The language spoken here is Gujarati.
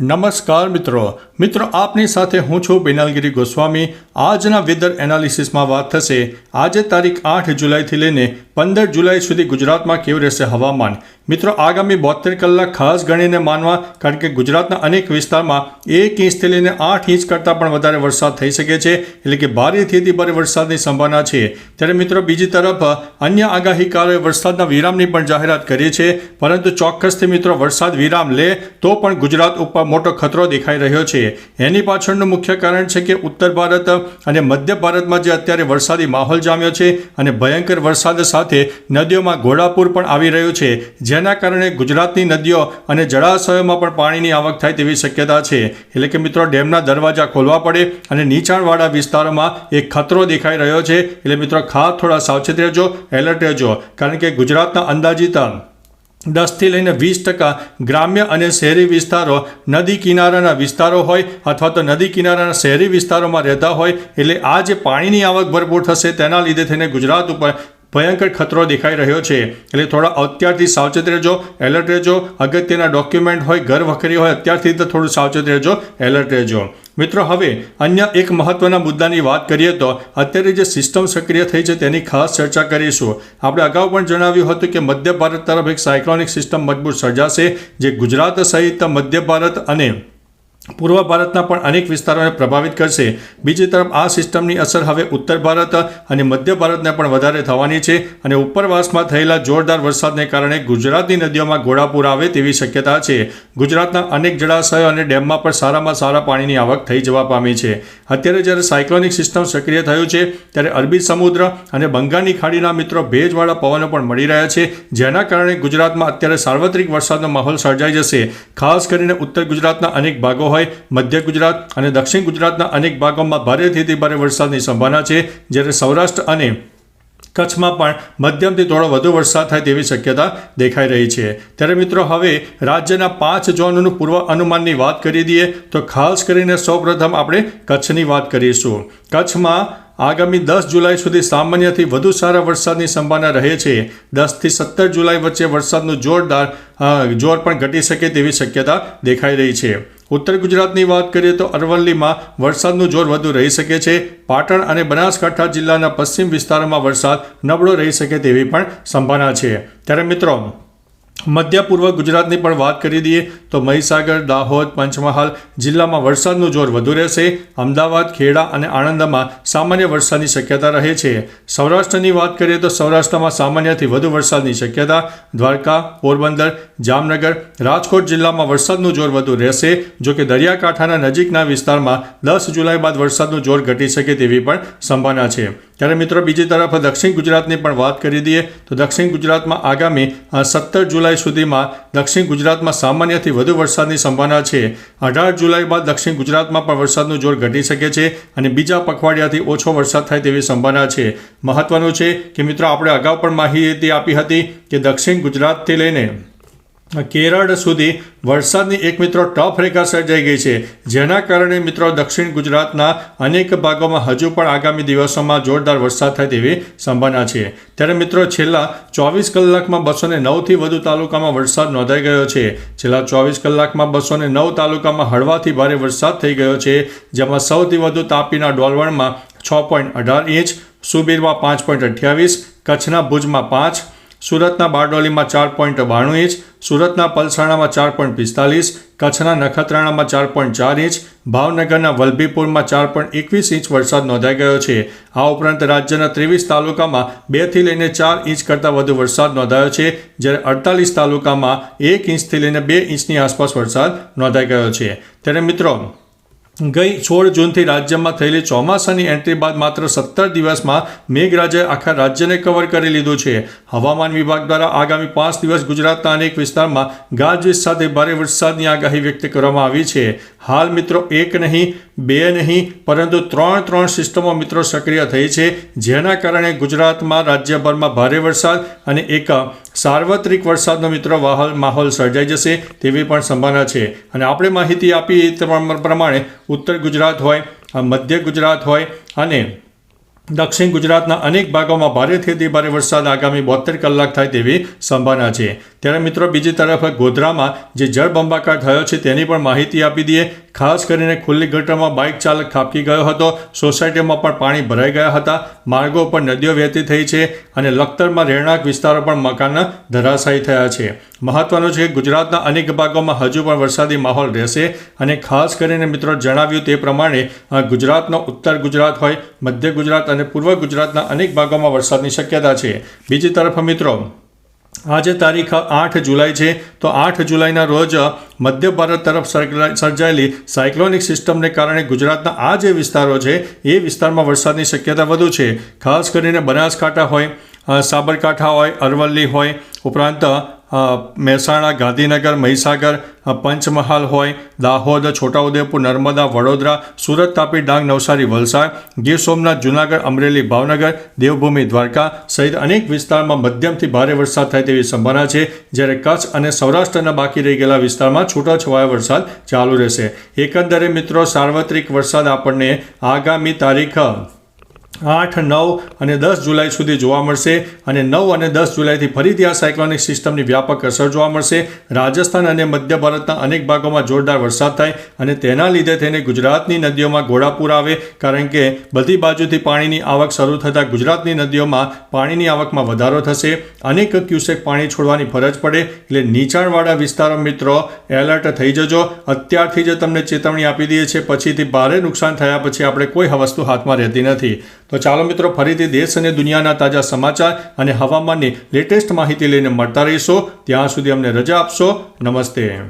નમસ્કાર મિત્રો. મિત્રો, આપની સાથે હું છું બિનાલગીરી ગોસ્વામી. આજના વેધર એનાલિસિસમાં વાત થશે. આજે તારીખ આઠ જુલાઈથી લઈને પંદર જુલાઈ સુધી ગુજરાતમાં કેવું રહેશે હવામાન? મિત્રો, આગામી બોતેર કલાક ખાસ ગણીને માનવા, કારણ કે ગુજરાતના અનેક વિસ્તારમાં એક ઇંચથી લઈને આઠ ઇંચ કરતાં પણ વધારે વરસાદ થઈ શકે છે, એટલે કે ભારેથી ભારે વરસાદની સંભાવના છે. ત્યારે મિત્રો, બીજી તરફ, અન્ય આગાહીકારોએ વરસાદના વિરામની પણ જાહેરાત કરી છે પરંતુ ચોક્કસથી મિત્રો, વરસાદ વિરામ લે તો પણ ગુજરાત ઉપર મોટો ખતરો દેખાઈ રહ્યો છે. એની પાછળનું મુખ્ય કારણ છે કે ઉત્તર ભારત અને મધ્ય ભારતમાં જે અત્યારે વરસાદી માહોલ જામ્યો છે અને ભયંકર વરસાદ સાથે નદીઓમાં ઘોડાપૂર પણ આવી રહ્યું છે, જેના કારણે ગુજરાતની નદીઓ અને જળાશયોમાં પણ પાણીની આવક થાય તેવી શક્યતા છે. એટલે કે મિત્રો, ડેમના દરવાજા ખોલવા પડે અને નીચાણવાળા વિસ્તારોમાં એક ખતરો દેખાઈ રહ્યો છે. એટલે મિત્રો, ખાસ થોડા સાવચેત રહેજો, એલર્ટ રહેજો, કારણ કે ગુજરાતના અંદાજિત દસથી લઈને વીસ ટકા ગ્રામ્ય અને શહેરી વિસ્તારો નદી કિનારાના વિસ્તારો હોય અથવા તો નદી કિનારાના શહેરી વિસ્તારોમાં રહેતા હોય, એટલે આ જે પાણીની આવક ભરપૂર થશે તેના લીધે થઈને ગુજરાત ઉપર ભયંકર ખતરો દેખાઈ રહ્યો છે. એટલે થોડા અત્યારથી સાવચેત રહેજો, એલર્ટ રહેજો. અગત્યના ડોક્યુમેન્ટ હોય, ઘર વખરી હોય, અત્યારથી તો થોડું સાવચેત રહેજો, એલર્ટ રહેજો. મિત્રો, હવે અન્ય એક મહત્વના મુદ્દાની વાત કરીએ તો અત્યારે જે સિસ્ટમ સક્રિય થઈ છે તેની ખાસ ચર્ચા કરીશું. આપણે અગાઉ પણ જણાવ્યું હતું કે મધ્ય ભારત તરફ એક સાયક્લોનિક સિસ્ટમ મજબૂત સર્જાશે, જે ગુજરાત સહિત મધ્ય ભારત અને પૂર્વ ભારતના પણ અનેક વિસ્તારોને પ્રભાવિત કરશે. બીજી તરફ આ સિસ્ટમની અસર હવે ઉત્તર ભારત અને મધ્ય ભારતને પણ વધારે થવાની છે અને ઉપરવાસમાં થયેલા જોરદાર વરસાદને કારણે ગુજરાતની નદીઓમાં ઘોડાપૂર આવે તેવી શક્યતા છે. ગુજરાતના અનેક જળાશયો અને ડેમમાં પણ સારામાં સારા પાણીની આવક થઈ જવા પામી છે. અત્યારે જ્યારે સાયક્લોનિક સિસ્ટમ સક્રિય થયું છે, ત્યારે અરબી સમુદ્ર અને બંગાળની ખાડીના મિત્રો ભેજવાળા પવનો પણ મળી રહ્યા છે, જેના કારણે ગુજરાતમાં અત્યારે સાર્વત્રિક વરસાદનો માહોલ સર્જાઈ જશે. ખાસ કરીને ઉત્તર ગુજરાતના અનેક ભાગો હોય મધ્ય ગુજરાત અને દક્ષિણ ગુજરાતના અનેક ભાગોમાં ભારેથી ભારે વરસાદની સંભાવના છે. જ્યારે સૌરાષ્ટ્ર અને કચ્છમાં પણ મધ્યમથી થોડો વધુ વરસાદ થાય તેવી શક્યતા દેખાઈ રહી છે. ત્યારે મિત્રો, હવે રાજ્યના પાંચ ઝોનનું પૂર્વ અનુમાનની વાત કરી દઈએ, તો ખાસ કરીને સૌપ્રથમ આપણે કચ્છની વાત કરીશું. કચ્છમાં આગામી દસ જુલાઈ સુધી સામાન્યથી વધુ સારા વરસાદની સંભાવના રહે છે. દસથી સત્તર જુલાઈ વચ્ચે વરસાદનું જોરદાર જોર પણ ઘટી શકે તેવી શક્યતા દેખાઈ રહી છે. ઉત્તર ગુજરાતની વાત કરીએ તો અરવલ્લીમાં વરસાદનું જોર વધુ રહી શકે છે. પાટણ અને બનાસકાંઠા જિલ્લાના પશ્ચિમ વિસ્તારોમાં વરસાદ નબળો રહી શકે તેવી પણ સંભાવના છે. ત્યારે મિત્રો, મધ્ય પૂર્વ ગુજરાતની પણ વાત કરી દઈએ તો મહીસાગર, દાહોદ, પંચમહાલ જિલ્લામાં વરસાદનું જોર વધુ રહેશે. અમદાવાદ, ખેડા અને આણંદમાં સામાન્ય વરસાદની શક્યતા રહે છે. સૌરાષ્ટ્રની વાત કરીએ તો સૌરાષ્ટ્રમાં સામાન્યથી વધુ વરસાદની શક્યતા દ્વારકા, પોરબંદર જામનગર, રાજકોટ જિલ્લામાં વરસાદનું જોર વધુ રહેશે, જો કે દરિયાકાંઠાના નજીકના વિસ્તારમાં દસ જુલાઈ બાદ વરસાદનું જોર ઘટી શકે તેવી પણ સંભાવના છે. ત્યારે મિત્રો, બીજી તરફ દક્ષિણ ગુજરાતની પણ વાત કરી દઈએ, તો દક્ષિણ ગુજરાતમાં આગામી સત્તર જુલાઈ સુધીમાં દક્ષિણ ગુજરાતમાં સામાન્યથી વધુ વરસાદની સંભાવના છે. અઢાર જુલાઈ બાદ દક્ષિણ ગુજરાતમાં પણ વરસાદનું જોર ઘટી શકે છે અને બીજા પખવાડિયાથી ઓછો વરસાદ થાય તેવી સંભાવના છે. મહત્વનું છે કે મિત્રો, આપણે અગાઉ પણ માહિતી આપી હતી કે દક્ષિણ ગુજરાતથી લઈને કેરળ સુધી વરસાદની એક મિત્રો ટફ રેખા સર્જાઈ ગઈ છે. જેના કારણે મિત્રો દક્ષિણ ગુજરાતના અનેક ભાગોમાં હજુ પણ આગામી દિવસોમાં જોરદાર વરસાદ થાય તેવી સંભાવના છે. ત્યારે મિત્રો છેલ્લા ચોવીસ કલાકમાં બસો ને નવથી વધુ તાલુકામાં વરસાદ નોંધાઈ ગયો છે. છેલ્લા ચોવીસ કલાકમાં બસો ને નવ તાલુકામાં હળવાથી ભારે વરસાદ થઈ ગયો છે, જેમાં સૌથી વધુ તાપીના ડોલવણમાં છ પોઈન્ટ અઢાર ઇંચ, સુબીરમાં પાંચ પોઈન્ટ અઠ્યાવીસ, કચ્છના ભુજમાં પાંચ સુરતના બારડોલીમાં ચાર પોઈન્ટ બાણું ઇંચ, સુરતના પલસાણામાં ચાર પોઈન્ટ પિસ્તાલીસ, કચ્છના નખત્રાણામાં ચાર પોઈન્ટ ચાર ઇંચ, ભાવનગરના વલભીપુરમાં ચાર પોઈન્ટ એકવીસ ઇંચ વરસાદ નોંધાઈ ગયો છે. આ ઉપરાંત રાજ્યના ત્રેવીસ તાલુકામાં બેથી લઈને ચાર ઇંચ કરતાં વધુ વરસાદ નોંધાયો છે, જ્યારે અડતાલીસ તાલુકામાં એક ઇંચથી લઈને બે ઇંચની આસપાસ વરસાદ નોંધાઈ ગયો છે. ત્યારે મિત્રો ગઈ સોળ જૂનથી રાજ્યમાં થયેલી ચોમાસાની એન્ટ્રી બાદ માત્ર સત્તર દિવસમાં મેઘરાજાએ આખા રાજ્યને કવર કરી લીધું છે. હવામાન વિભાગ દ્વારા આગામી પાંચ દિવસ ગુજરાતના અનેક વિસ્તારમાં ગાજવીજ સાથે ભારે વરસાદની આગાહી વ્યક્ત કરવામાં આવી છે. હાલ મિત્રો એક નહીં, બે નહીં, પરંતુ ત્રણ ત્રણ સિસ્ટમો મિત્રો સક્રિય થઈ છે, જેના કારણે ગુજરાતમાં રાજ્યભરમાં ભારે વરસાદ અને એક સાર્વત્રિક વરસાદનો મિત્રો વાહલ માહોલ સર્જાઈ જશે તેવી પણ સંભાવના છે. અને આપણે માહિતી આપી એ પ્રમાણે ઉત્તર ગુજરાત હોય મધ્ય ગુજરાત હોય અને દક્ષિણ ગુજરાતના અનેક ભાગોમાં ભારેથી અતિ ભારે વરસાદ આગામી બોતેર કલાક થાય તેવી સંભાવના છે. ત્યારે મિત્રો બીજી તરફ ગોધરામાં જે જળબંબાકાર થયો છે તેની પણ માહિતી આપી દઈએ. ખાસ કરીને ખુલ્લી ગટરમાં બાઇક ચાલક ખાબકી ગયો હતો. સોસાયટીમાં પણ પાણી ભરાઈ ગયા હતા. માર્ગો પર નદીઓ વહેતી થઈ છે અને લખતરમાં રહેણાંક વિસ્તારો પણ મકાન ધરાશાયી થયા છે. મહત્વનું છે કે ગુજરાતના અનેક ભાગોમાં હજુ પણ વરસાદી માહોલ રહેશે અને ખાસ કરીને મિત્રો જણાવ્યું તે પ્રમાણે ગુજરાતનો ઉત્તર ગુજરાત હોય, મધ્ય ગુજરાત અને પૂર્વ ગુજરાતના અનેક ભાગોમાં વરસાદની શક્યતા છે. બીજી તરફ મિત્રો આજે તારીખ આઠ જુલાઈ છે. તો આઠ જુલાઈના રોજ મધ્ય ભારત તરફ સર્જાયેલી સાયક્લોનિક સિસ્ટમને કારણે ગુજરાતના આ જે વિસ્તારો છે, એ વિસ્તારમાં વરસાદની શક્યતા વધુ છે. ખાસ કરીને બનાસકાંઠા હોય સાબરકાંઠા હોય, અરવલ્લી હોય, ઉપરાંત મહેસાણા, ગાંધીનગર, મહીસાગર પંચમહાલ હોય, દાહોદ, છોટાઉદેપુર, નર્મદા, વડોદરા, સુરત, તાપી, ડાંગ, નવસારી, વલસાડ, ગીર સોમનાથ, જૂનાગઢ, અમરેલી, ભાવનગર, દેવભૂમિ, દ્વારકા સહિત અનેક વિસ્તારમાં મધ્યમથી ભારે વરસાદ થાય તેવી સંભાવના છે. જ્યારે કચ્છ અને સૌરાષ્ટ્રના બાકી રહી ગયેલા વિસ્તારમાં છૂટાછવાયા વરસાદ ચાલુ રહેશે. એકંદરે મિત્રો, સાર્વત્રિક વરસાદ આપણને આગામી તારીખ આઠ, નવ અને દસ જુલાઈ સુધી જોવા મળશે અને નવ અને દસ જુલાઈથી ફરીથી આ સાયક્લોનિક સિસ્ટમની વ્યાપક અસર જોવા મળશે. રાજસ્થાન અને મધ્ય ભારતના અનેક ભાગોમાં જોરદાર વરસાદ થાય અને તેના લીધે થઈને ગુજરાતની નદીઓમાં ઘોડાપૂર આવે, કારણ કે બધી બાજુથી પાણીની આવક શરૂ થતાં ગુજરાતની નદીઓમાં પાણીની આવકમાં વધારો થશે. અનેક ક્યુસેક પાણી છોડવાની ફરજ પડે એટલે નીચાણવાળા વિસ્તારો મિત્રો, એલર્ટ થઈ જજો. અત્યારથી જ તમને ચેતવણી આપી દઈએ છીએ. પછીથી ભારે નુકસાન થયા પછી આપણે કોઈ વસ્તુ હાથમાં રહેતી નથી. તો ચાલો મિત્રો, ફરીથી દેશ અને દુનિયાના તાજા સમાચાર અને હવામાનની લેટેસ્ટ માહિતી લઈને મળતા રહીશો. ત્યાં સુધી અમને રજા આપશો. નમસ્તે.